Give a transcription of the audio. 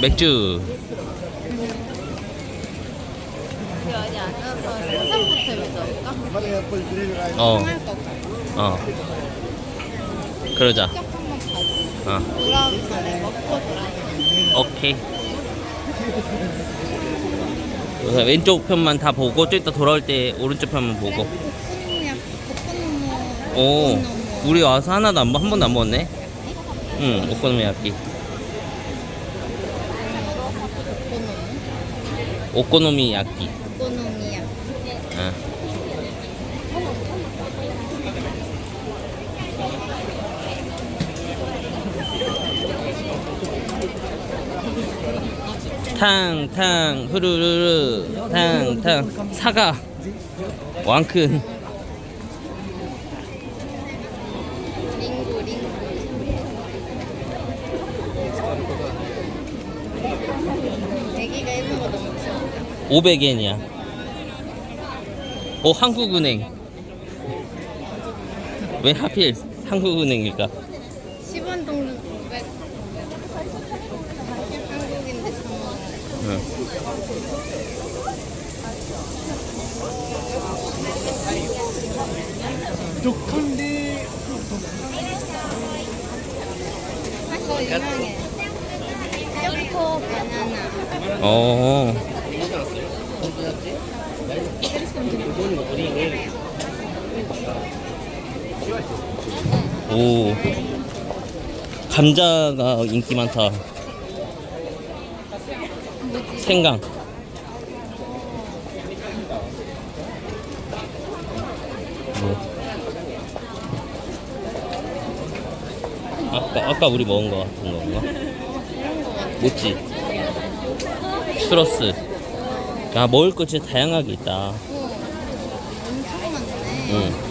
맥주 생선부터? 어, 상할 것 같아. 어. 그러자. 한번. 어, 돌아오기 전에 먹고 돌아오자. 오케이. 그래서 왼쪽 편만 다 보고 좀 이따 돌아올 때 오른쪽 편만 보고. 오. 우리 와서 하나도 안, 먹- 한 번도 안 먹었네. 응, 오코노미야끼. 오코노미야끼. 오코노미야. 응. 탕탕 후루루루 탕탕 사과 왕큰 링구, 링구. 애기가 입는 거 너무 귀엽다. 500엔이야 오 한국은행 왜 하필 한국은행일까 10원 동전 500. 한국인데 3원. 응. 이거 유명해. 초코 바나나. 어. 오. 감자가 인기 많다. 생강. 뭐. 아까 아까 우리 먹은 거 같은 건가? 뭐지? 추러스. 아 먹을 거 진짜 다양하게 있다. 응.